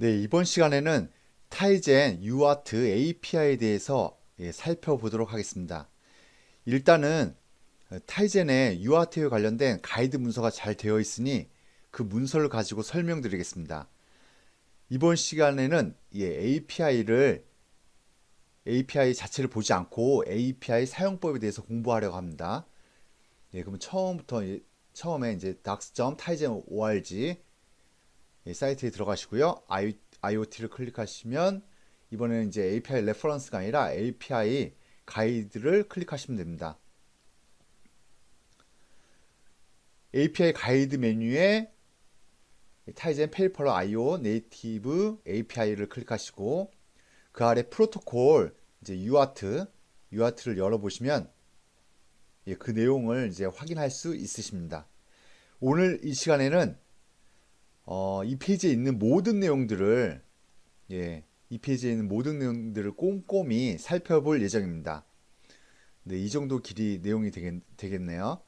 네, 이번 시간에는 타이젠 UART API에 대해서 예, 살펴보도록 하겠습니다. 일단은 어, 타이젠의 UART에 관련된 가이드 문서가 잘 되어 있으니 그 문서를 가지고 설명드리겠습니다. 이번 시간에는 예, API를 API 자체를 보지 않고 API 사용법에 대해서 공부하려고 합니다. 예, 그러면 처음부터 예, 처음에 이제 dax.tizen.org 예, 사이트에 들어가시고요. IoT를 클릭하시면 이번에는 이제 API 레퍼런스가 아니라 API 가이드를 클릭하시면 됩니다. API 가이드 메뉴에 타이젠 페이퍼러 IO 네이티브 API를 클릭하시고 그 아래 프로토콜 이제 UART UART를 열어보시면 예, 그 내용을 이제 확인할 수 있으십니다. 오늘 이 시간에는 어, 이 페이지에 있는 모든 내용들을 예, 이 페이지에 있는 모든 내용들을 꼼꼼히 살펴볼 예정입니다. 네, 이 정도 길이 내용이 되겠, 되겠네요.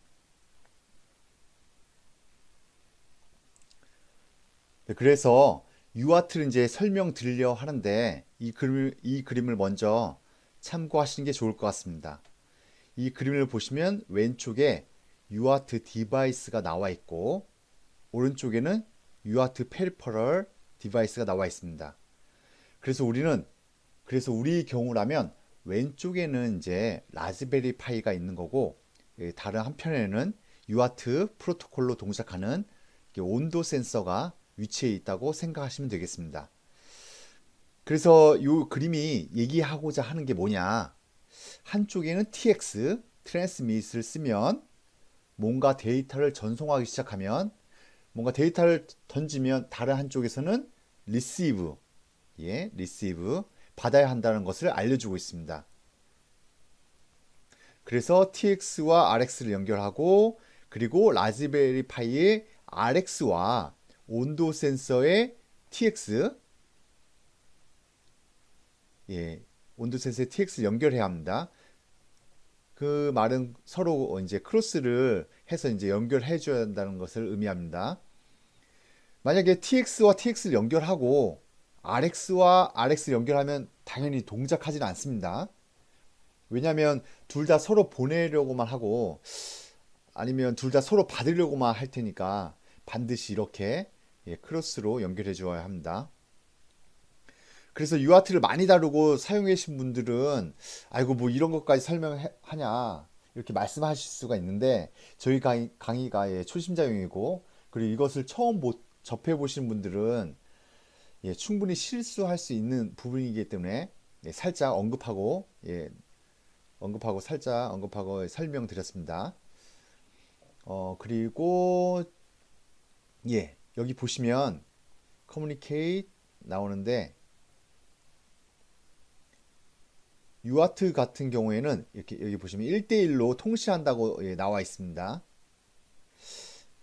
네, 그래서 UART를 이제 설명드리려 하는데 이 그림, 이 그림을 먼저 참고하시는 게 좋을 것 같습니다. 이 그림을 보시면 왼쪽에 UART 디바이스가 나와 있고 오른쪽에는 UART 페리퍼럴 디바이스가 나와 있습니다. 그래서 우리는 그래서 우리 경우라면 왼쪽에는 이제 라즈베리 파이가 있는 거고 예, 다른 한편에는 UART 프로토콜로 동작하는 온도 센서가 위치해 있다고 생각하시면 되겠습니다. 그래서 이 그림이 얘기하고자 하는 게 뭐냐? 한쪽에는 TX 트랜스밋을 쓰면 뭔가 데이터를 전송하기 시작하면 뭔가 데이터를 던지면 다른 한쪽에서는 receive 예, receive 받아야 한다는 것을 알려주고 있습니다. 그래서 TX와 RX를 연결하고 그리고 라즈베리 파이의 RX와 온도 센서의 TX 예, 온도 센서의 TX를 연결해야 합니다. 그 말은 서로 이제 크로스를 해서 이제 연결해 줘야 한다는 것을 의미합니다. 만약에 TX와 TX를 연결하고 RX와 RX를 연결하면 당연히 동작하지는 않습니다. 왜냐하면 둘 다 서로 보내려고만 하고 아니면 둘 다 서로 받으려고만 할 테니까 반드시 이렇게 예, 크로스로 연결해 줘야 합니다. 그래서 UART를 많이 다루고 사용해 계신 분들은 아이고 뭐 이런 것까지 설명하냐 이렇게 말씀하실 수가 있는데 저희 강의, 강의가 예, 초심자용이고 그리고 이것을 처음 보, 접해 보신 분들은 예, 충분히 실수할 수 있는 부분이기 때문에 예, 살짝 언급하고 예, 언급하고 살짝 언급하고 설명드렸습니다. 어 그리고 예 여기 보시면 커뮤니케이트 나오는데 유아트 같은 경우에는 이렇게 여기 보시면 1대1로 통시한다고 예, 나와 있습니다.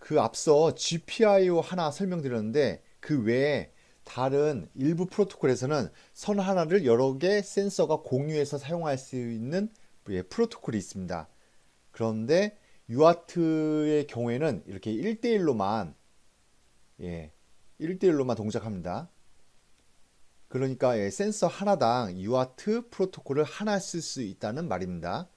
그 앞서 GPIO 하나 설명드렸는데 그 외에 다른 일부 프로토콜에서는 선 하나를 여러 개 센서가 공유해서 사용할 수 있는 예, 프로토콜이 있습니다. 그런데 유아트의 경우에는 이렇게 1대1로만 예, 1대1로만 동작합니다. 그러니까 예, 센서 하나당 UART 프로토콜을 하나 쓸 수 있다는 말입니다.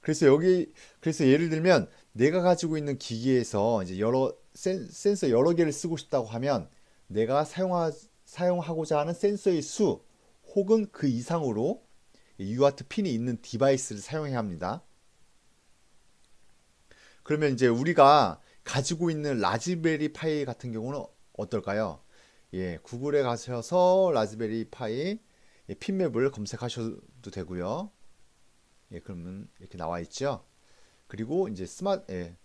그래서 여기 그래서 예를 들면 내가 가지고 있는 기기에서 이제 여러 센, 센서 여러 개를 쓰고 싶다고 하면 내가 사용하, 사용하고자 하는 센서의 수 혹은 그 이상으로 UART 핀이 있는 디바이스를 사용해야 합니다. 그러면 이제 우리가 가지고 있는 라즈베리 파이 같은 경우는 어떨까요? 예, 구글에 가셔서 라즈베리 파이 예, 핀맵을 검색하셔도 되고요. 예, 그러면 이렇게 나와 있죠. 그리고 이제 스마트 예,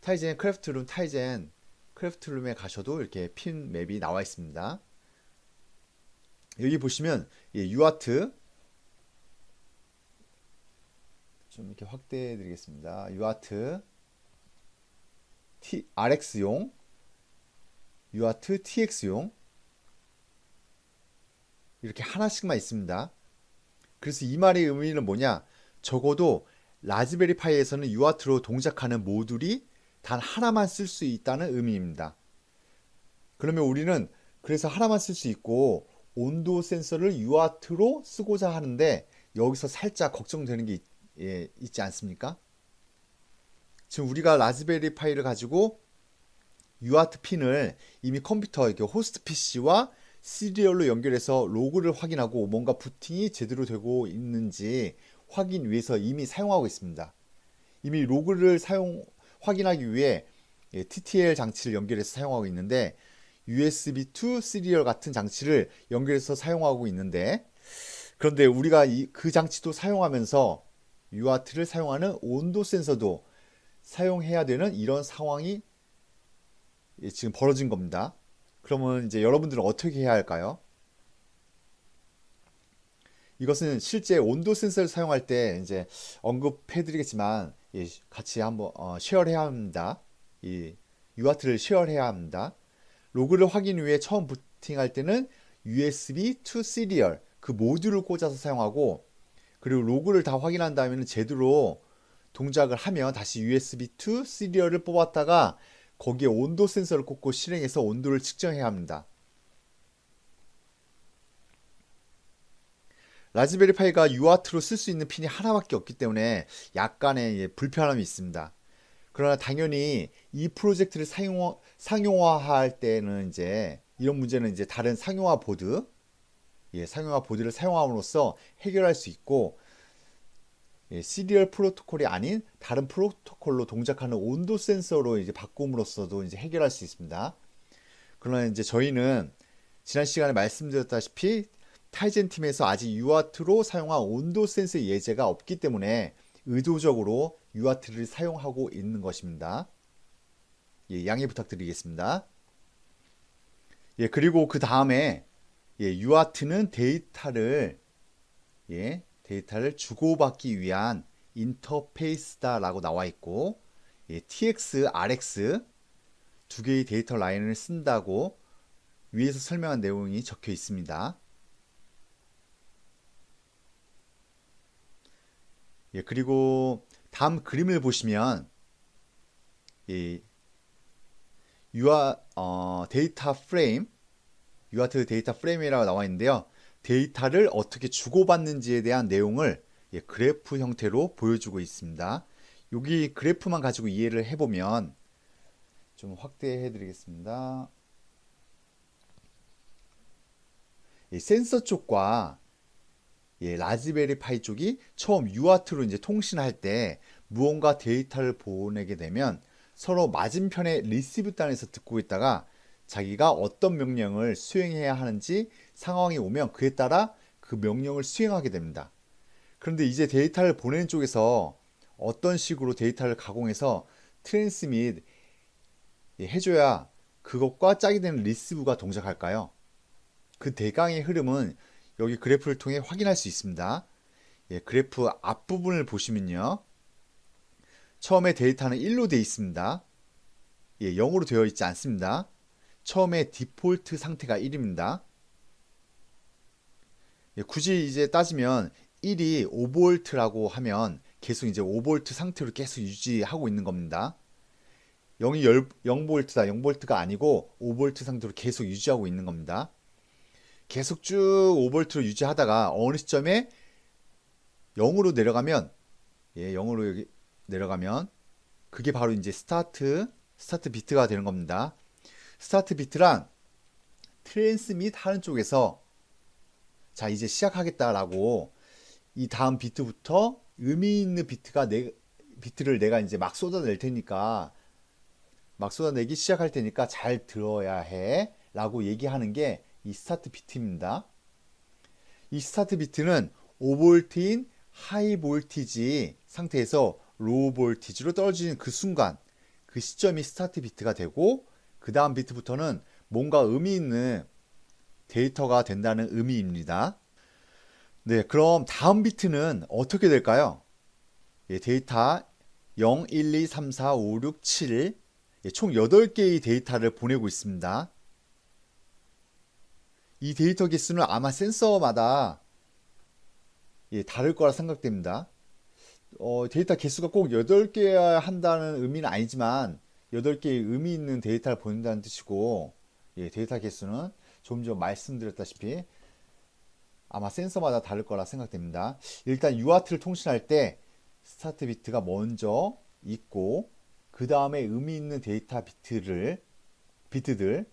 타이젠 크래프트룸 타이젠 크래프트룸에 가셔도 이렇게 핀 맵이 나와 있습니다. 여기 보시면 예, 유아트 좀 이렇게 확대해 드리겠습니다. 유아트 T, RX용 유아트 TX용 이렇게 하나씩만 있습니다. 그래서 이 말의 의미는 뭐냐? 적어도 라즈베리 파이에서는 유아트로 동작하는 모듈이 단 하나만 쓸 수 있다는 의미입니다. 그러면 우리는 그래서 하나만 쓸 수 있고 온도 센서를 UART로 쓰고자 하는데 여기서 살짝 걱정되는 게 있, 예, 있지 않습니까? 지금 우리가 라즈베리 파이를 가지고 UART 핀을 이미 컴퓨터 이렇게 호스트 PC와 시리얼로 연결해서 로그를 확인하고 뭔가 부팅이 제대로 되고 있는지 확인 위해서 이미 사용하고 있습니다. 이미 로그를 사용 확인하기 위해 예, TTL 장치를 연결해서 사용하고 있는데 USB to 시리얼 같은 장치를 연결해서 사용하고 있는데 그런데 우리가 이, 그 장치도 사용하면서 UART를 사용하는 온도 센서도 사용해야 되는 이런 상황이 예, 지금 벌어진 겁니다. 그러면 이제 여러분들은 어떻게 해야 할까요? 이것은 실제 온도 센서를 사용할 때 이제 언급해 드리겠지만 예, 같이 한번 어, 쉐어해야 합니다. 이 UART를 쉐어해야 합니다. 로그를 확인 위해 처음 부팅할 때는 USB to serial 그 모듈을 꽂아서 사용하고 그리고 로그를 다 확인한 다음에는 제대로 동작을 하면 다시 USB to serial을 뽑았다가 거기에 온도 센서를 꽂고 실행해서 온도를 측정해야 합니다. 라즈베리 파이가 UART로 쓸 수 있는 핀이 하나밖에 없기 때문에 약간의 예, 불편함이 있습니다. 그러나 당연히 이 프로젝트를 사용, 상용화할 때는 이제 이런 문제는 이제 다른 상용화 보드, 예, 상용화 보드를 사용함으로써 해결할 수 있고 예, 시리얼 프로토콜이 아닌 다른 프로토콜로 동작하는 온도 센서로 이제 바꿈으로써도 이제 해결할 수 있습니다. 그러나 이제 저희는 지난 시간에 말씀드렸다시피 타이젠 팀에서 아직 UART로 사용한 온도 센서 예제가 없기 때문에 의도적으로 UART를 사용하고 있는 것입니다. 예, 양해 부탁드리겠습니다. 예, 그리고 그 다음에 예, UART는 데이터를 예, 데이터를 주고받기 위한 인터페이스다라고 나와 있고 예, TX, RX 두 개의 데이터 라인을 쓴다고 위에서 설명한 내용이 적혀 있습니다. 예, 그리고 다음 그림을 보시면 이 유아 어, 데이터 프레임 유아트 데이터 프레임이라고 나와 있는데요. 데이터를 어떻게 주고받는지에 대한 내용을 예, 그래프 형태로 보여주고 있습니다. 여기 그래프만 가지고 이해를 해보면 좀 확대해 드리겠습니다. 예, 센서 쪽과 예, 라즈베리 파이 쪽이 처음 UART로 이제 통신할 때 무언가 데이터를 보내게 되면 서로 맞은편의 리시브 단에서 듣고 있다가 자기가 어떤 명령을 수행해야 하는지 상황이 오면 그에 따라 그 명령을 수행하게 됩니다. 그런데 이제 데이터를 보내는 쪽에서 어떤 식으로 데이터를 가공해서 트랜스밋 예, 해줘야 그것과 짝이 되는 리시브가 동작할까요? 그 대강의 흐름은 여기 그래프를 통해 확인할 수 있습니다. 예, 그래프 앞부분을 보시면요. 처음에 데이터는 1로 되어 있습니다. 예, 0으로 되어 있지 않습니다. 처음에 디폴트 상태가 1입니다. 예, 굳이 이제 따지면 1이 5V라고 하면 계속 이제 5V 상태로 계속 유지하고 있는 겁니다. 0이 0V다, 0V가 아니고 5V 상태로 계속 유지하고 있는 겁니다. 계속 쭉 5V로 유지하다가 어느 시점에 0으로 내려가면 예, 0으로 여기 내려가면 그게 바로 이제 스타트 스타트 비트가 되는 겁니다. 스타트 비트란 트랜스밋 하는 쪽에서 자 이제 시작하겠다라고 이 다음 비트부터 의미 있는 비트가 내 비트를 내가 이제 막 쏟아낼 테니까 막 쏟아내기 시작할 테니까 잘 들어야 해 라고 얘기하는 게 이 스타트 비트입니다. 이 스타트 비트는 5볼트인 하이 볼티지 상태에서 로우 볼티지로 떨어지는 그 순간 그 시점이 스타트 비트가 되고 그 다음 비트부터는 뭔가 의미 있는 데이터가 된다는 의미입니다. 네, 그럼 다음 비트는 어떻게 될까요? 예, 데이터 0, 1, 2, 3, 4, 5, 6, 7, 예, 총 8개의 데이터를 보내고 있습니다. 이 데이터 개수는 아마 센서마다 예, 다를 거라 생각됩니다. 어, 데이터 개수가 꼭 8개여야 한다는 의미는 아니지만 8개의 의미 있는 데이터를 보낸다는 뜻이고 예, 데이터 개수는 좀 전 말씀드렸다시피 아마 센서마다 다를 거라 생각됩니다. 일단 UART를 통신할 때 스타트 비트가 먼저 있고 그 다음에 의미 있는 데이터 비트를 비트들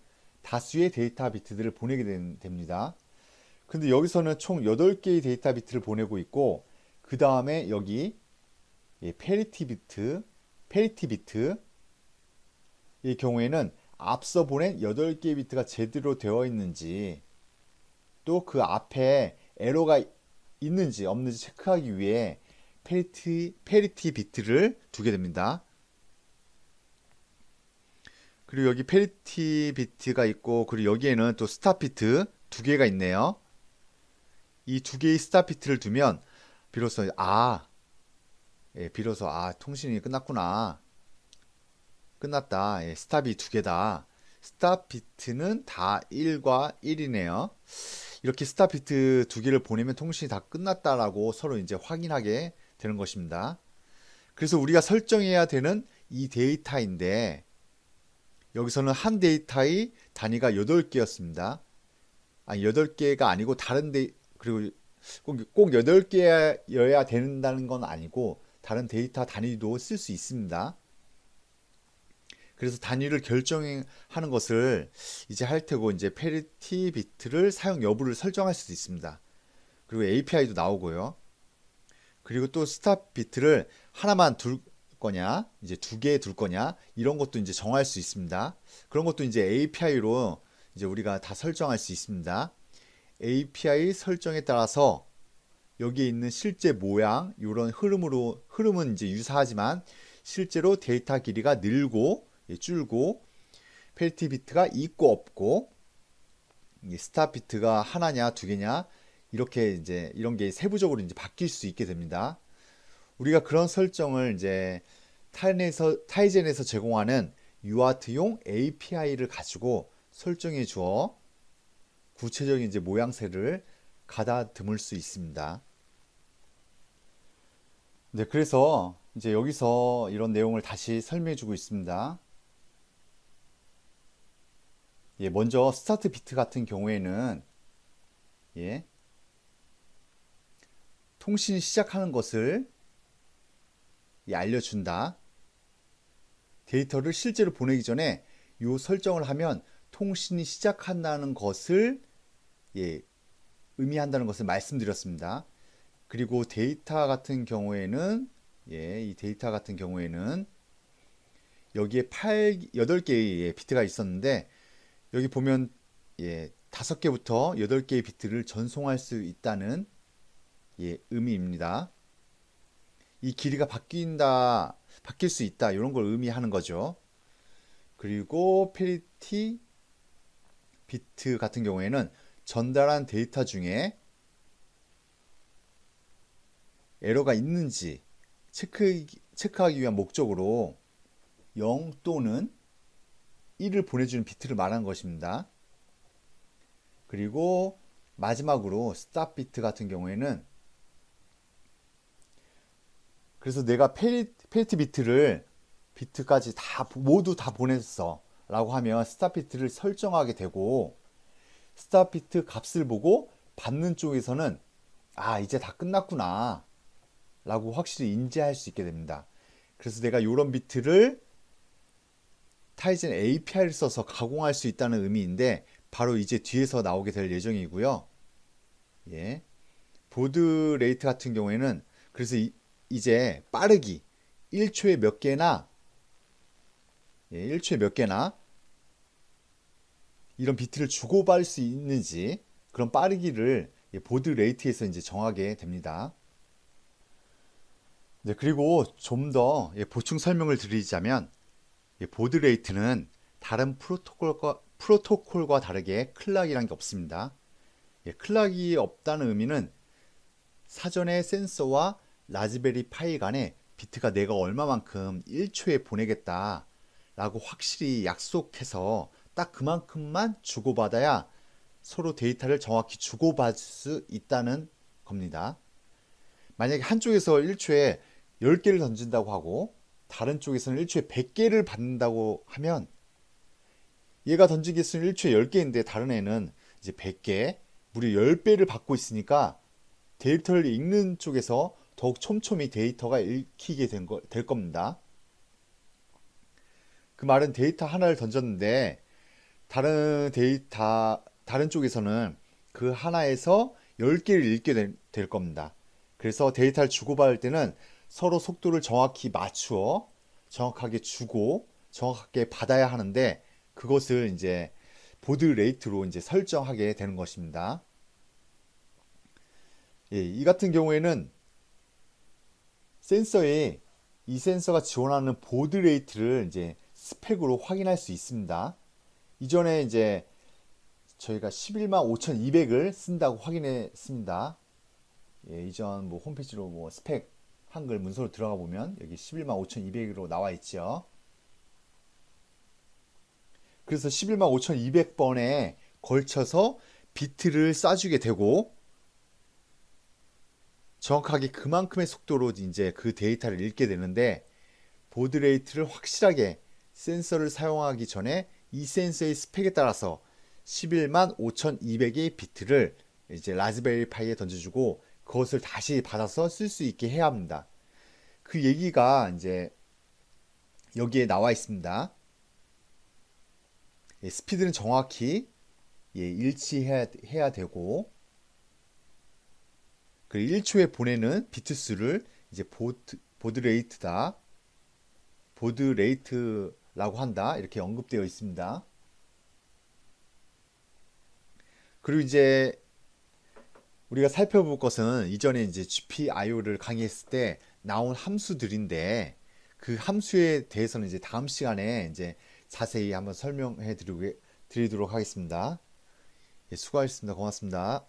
다수의 데이터 비트들을 보내게 된- 됩니다. 근데 여기서는 총 8개의 데이터 비트를 보내고 있고 그 다음에 여기 예, 페리티 비트, 페리티 비트 이 경우에는 앞서 보낸 8개의 비트가 제대로 되어 있는지 또 그 앞에 에러가 있는지 없는지 체크하기 위해 페리티, 페리티 비트를 두게 됩니다. 그리고 여기 페리티 비트가 있고 그리고 여기에는 또 스탑 비트 두 개가 있네요. 이 두 개의 스탑 비트를 두면 비로소 아 예, 비로소 아 통신이 끝났구나. 끝났다. 예, 스탑이 두 개다. 스탑 비트는 다 1과 1이네요. 이렇게 스탑 비트 두 개를 보내면 통신이 다 끝났다라고 서로 이제 확인하게 되는 것입니다. 그래서 우리가 설정해야 되는 이 데이터인데 여기서는 한 데이터의 단위가 8개였습니다. 아니 8개가 아니고 다른 데 그리고 꼭, 꼭 8개여야 된다는 건 아니고 다른 데이터 단위도 쓸 수 있습니다. 그래서 단위를 결정하는 것을 이제 할 테고 이제 페리티 비트를 사용 여부를 설정할 수도 있습니다. 그리고 API도 나오고요. 그리고 또 스탑 비트를 하나만 둘 거냐, 이제 두 개 둘 거냐, 이런 것도 이제 정할 수 있습니다. 그런 것도 이제 API로 이제 우리가 다 설정할 수 있습니다. API 설정에 따라서 여기에 있는 실제 모양, 이런 흐름으로, 흐름은 이제 유사하지만 실제로 데이터 길이가 늘고, 예, 줄고, 페리티 비트가 있고 없고, 이 스탑 비트가 하나냐, 두 개냐, 이렇게 이제 이런 게 세부적으로 이제 바뀔 수 있게 됩니다. 우리가 그런 설정을 이제 타이젠에서, 타이젠에서 제공하는 UART용 API를 가지고 설정해 주어 구체적인 이제 모양새를 가다듬을 수 있습니다. 네, 그래서 이제 여기서 이런 내용을 다시 설명해 주고 있습니다. 예, 먼저 스타트 비트 같은 경우에는 예, 통신 시작하는 것을 예, 알려준다. 데이터를 실제로 보내기 전에 이 설정을 하면 통신이 시작한다는 것을 예, 의미한다는 것을 말씀드렸습니다. 그리고 데이터 같은 경우에는 예, 이 데이터 같은 경우에는 여기에 8, 8개의 비트가 있었는데 여기 보면 예, 5개부터 8개의 비트를 전송할 수 있다는 예, 의미입니다. 이 길이가 바뀐다, 바뀔 수 있다, 이런 걸 의미하는 거죠. 그리고 페리티 비트 같은 경우에는 전달한 데이터 중에 에러가 있는지 체크, 체크하기 위한 목적으로 0 또는 1을 보내주는 비트를 말하는 것입니다. 그리고 마지막으로 스탑 비트 같은 경우에는 그래서 내가 페리, 페리티 비트를 비트까지 다 모두 다 보냈어 라고 하면 스탑 비트를 설정하게 되고 스탑 비트 값을 보고 받는 쪽에서는 아 이제 다 끝났구나 라고 확실히 인지할 수 있게 됩니다. 그래서 내가 이런 비트를 타이젠 API를 써서 가공할 수 있다는 의미인데 바로 이제 뒤에서 나오게 될 예정이고요. 예. 보드 레이트 같은 경우에는 그래서 이, 이제 빠르기 1초에 몇 개나 예, 1초에 몇 개나 이런 비트를 주고받을 수 있는지 그런 빠르기를 예, 보드 레이트에서 이제 정하게 됩니다. 네, 그리고 좀더 예, 보충 설명을 드리자면 예, 보드 레이트는 다른 프로토콜과, 프로토콜과 다르게 클락이란 게 없습니다. 예, 클락이 없다는 의미는 사전에 센서와 라즈베리 파이 간에 비트가 내가 얼마만큼 1초에 보내겠다 라고 확실히 약속해서 딱 그만큼만 주고받아야 서로 데이터를 정확히 주고받을 수 있다는 겁니다. 만약에 한쪽에서 1초에 10개를 던진다고 하고 다른 쪽에서는 1초에 100개를 받는다고 하면 얘가 던진 개수는 1초에 10개인데 다른 애는 이제 100개, 무려 10배를 받고 있으니까 데이터를 읽는 쪽에서 더욱 촘촘히 데이터가 읽히게 된 거, 될 겁니다. 그 말은 데이터 하나를 던졌는데 다른 데이터 다른 쪽에서는 그 하나에서 10개를 읽게 될, 될 겁니다. 그래서 데이터를 주고받을 때는 서로 속도를 정확히 맞추어 정확하게 주고 정확하게 받아야 하는데 그것을 이제 보드 레이트로 이제 설정하게 되는 것입니다. 예, 이 같은 경우에는 센서에 이 센서가 지원하는 보드 레이트를 이제 스펙으로 확인할 수 있습니다. 이전에 이제 저희가 11만 5,200을 쓴다고 확인했습니다. 예, 이전 뭐 홈페이지로 뭐 스펙 한글 문서로 들어가 보면 여기 11만 5,200으로 나와 있죠. 그래서 11만 5,200번에 걸쳐서 비트를 쏴주게 되고 정확하게 그만큼의 속도로 이제 그 데이터를 읽게 되는데 보드 레이트를 확실하게 센서를 사용하기 전에 이 센서의 스펙에 따라서 11만 5,200의 비트를 이제 라즈베리 파이에 던져주고 그것을 다시 받아서 쓸 수 있게 해야 합니다. 그 얘기가 이제 여기에 나와 있습니다. 예, 스피드는 정확히 예, 일치해야 해야 되고 그 1초에 보내는 비트 수를 이제 보드, 보드 레이트다. 보드 레이트라고 한다. 이렇게 언급되어 있습니다. 그리고 이제 우리가 살펴볼 것은 이전에 이제 GPIO를 강의했을 때 나온 함수들인데 그 함수에 대해서는 이제 다음 시간에 이제 자세히 한번 설명해 드리도록 하겠습니다. 예, 수고하셨습니다. 고맙습니다.